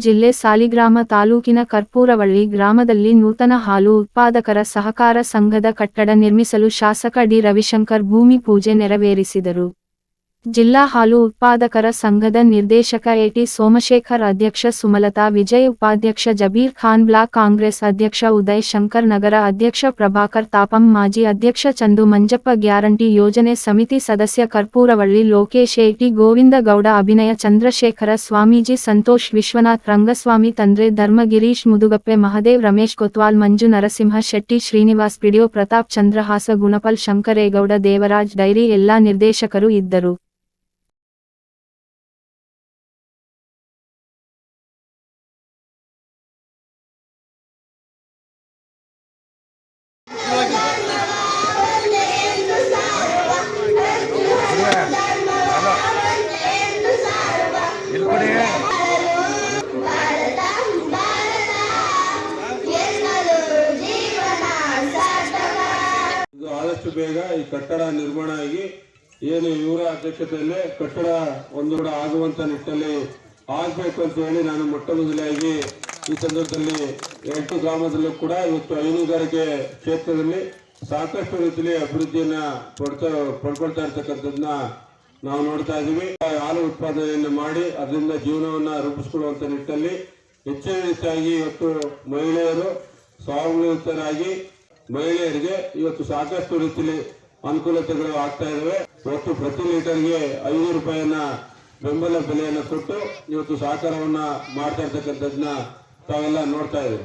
ಜಿಲ್ಲೆ ಸಾಲಿಗ್ರಾಮ ತಾಲೂಕಿನ ಕರ್ಪೂರವಳ್ಳಿ ಗ್ರಾಮದಲ್ಲಿ ನೂತನ ಹಾಲು ಉತ್ಪಾದಕರ ಸಹಕಾರ ಸಂಘದ ಕಟ್ಟಡ ನಿರ್ಮಿಸಲು ಶಾಸಕ ಡಿ ರವಿಶಂಕರ್ ಭೂಮಿ ಪೂಜೆ ನೆರವೇರಿಸಿದರು. ಜಿಲ್ಲಾ ಹಾಲು ಉತ್ಪಾದಕರ ಸಂಘದ ನಿರ್ದೇಶಕ ಎಟಿ ಸೋಮಶೇಖರ್ ಅಧ್ಯಕ್ಷ ಸುಮಲತಾ ವಿಜಯ್ ಉಪಾಧ್ಯಕ್ಷ ಜಬೀರ್ ಖಾನ್ ಬ್ಲಾಕ್ ಕಾಂಗ್ರೆಸ್ ಅಧ್ಯಕ್ಷ ಉದಯ್ ಶಂಕರ್ ನಗರ ಅಧ್ಯಕ್ಷ ಪ್ರಭಾಕರ್ ತಾಪಂ ಮಾಜಿ ಅಧ್ಯಕ್ಷ ಚಂದು ಮಂಜಪ್ಪ ಗ್ಯಾರಂಟಿ ಯೋಜನೆ ಸಮಿತಿ ಸದಸ್ಯ ಕರ್ಪೂರವಳ್ಳಿ ಲೋಕೇಶ್ ಎಟಿ ಗೋವಿಂದ ಗೌಡ ಅಭಿನಯ ಚಂದ್ರಶೇಖರ ಸ್ವಾಮೀಜಿ ಸಂತೋಷ್ ವಿಶ್ವನಾಥ್ ರಂಗಸ್ವಾಮಿ ತಂದ್ರೆ ಧರ್ಮ ಗಿರೀಶ್ ಮುದುಗಪ್ಪೆ ಮಹದೇವ್ ರಮೇಶ್ ಕೊತ್ವಾಲ್ ಮಂಜು ನರಸಿಂಹ ಶೆಟ್ಟಿ ಶ್ರೀನಿವಾಸ್ ಪಿಡಿಯೋ ಪ್ರತಾಪ್ ಚಂದ್ರಹಾಸ ಗುಣಪಲ್ ಶಂಕರೇಗೌಡ ದೇವರಾಜ್ ಡೈರಿ ಎಲ್ಲಾ ನಿರ್ದೇಶಕರು ಇದ್ದರು ಆದಷ್ಟು ಬೇಗ ಈ ಕಟ್ಟಡ ನಿರ್ಮಾಣ ಆಗಿ ಏನು ಇವರ ಅಧ್ಯಕ್ಷತೆಯಲ್ಲಿ ಕಟ್ಟಡ ಒಂದು ಕೂಡ ಆಗುವಂತ ನಿಟ್ಟಿನಲ್ಲಿ ಆಗ್ಬೇಕು ಅಂತ ಹೇಳಿ ನಾನು ಮೊಟ್ಟ ಮೊದಲಾಗಿ ಈ ಸಂದರ್ಭದಲ್ಲಿ ಎಂಟು ಗ್ರಾಮದಲ್ಲೂ ಕೂಡ ಇವತ್ತು ಹೈನುಗಾರಿಕೆ ಕ್ಷೇತ್ರದಲ್ಲಿ ಸಾಕಷ್ಟು ರೀತಿಯಲ್ಲಿ ಅಭಿವೃದ್ಧಿಯನ್ನ ಪಡ್ತಾ ಪಡ್ಕೊಳ್ತಾ ಇರ್ತಕ್ಕಂಥದ್ದನ್ನ ನಾವು ನೋಡ್ತಾ ಇದ್ದೀವಿ ಹಾಲು ಉತ್ಪಾದನೆಯನ್ನು ಮಾಡಿ ಅದರಿಂದ ಜೀವನವನ್ನ ರೂಪಿಸಿಕೊಳ್ಳುವಂತ ನಿಟ್ಟಲ್ಲಿ ಹೆಚ್ಚಿನ ರೀತಿಯಾಗಿ ಇವತ್ತು ಮಹಿಳೆಯರು ಸ್ವಾವಲಂಬಿತರಾಗಿ ಮಹಿಳೆಯರಿಗೆ ಇವತ್ತು ಸಾಕಷ್ಟು ರೀತಿಯಲ್ಲಿ ಅನುಕೂಲತೆಗಳು ಆಗ್ತಾ ಇದಾವೆ. ಒಟ್ಟು ಪ್ರತಿ ಲೀಟರ್ಗೆ ಐದು ರೂಪಾಯಿಯನ್ನ ಬೆಂಬಲ ಬೆಲೆಯನ್ನು ಕೊಟ್ಟು ಇವತ್ತು ಸಹಕಾರವನ್ನ ಮಾಡ್ತಾ ಇರ್ತಕ್ಕಂಥದ್ದನ್ನ ತಾವೆಲ್ಲ ನೋಡ್ತಾ ಇದ್ದೀವಿ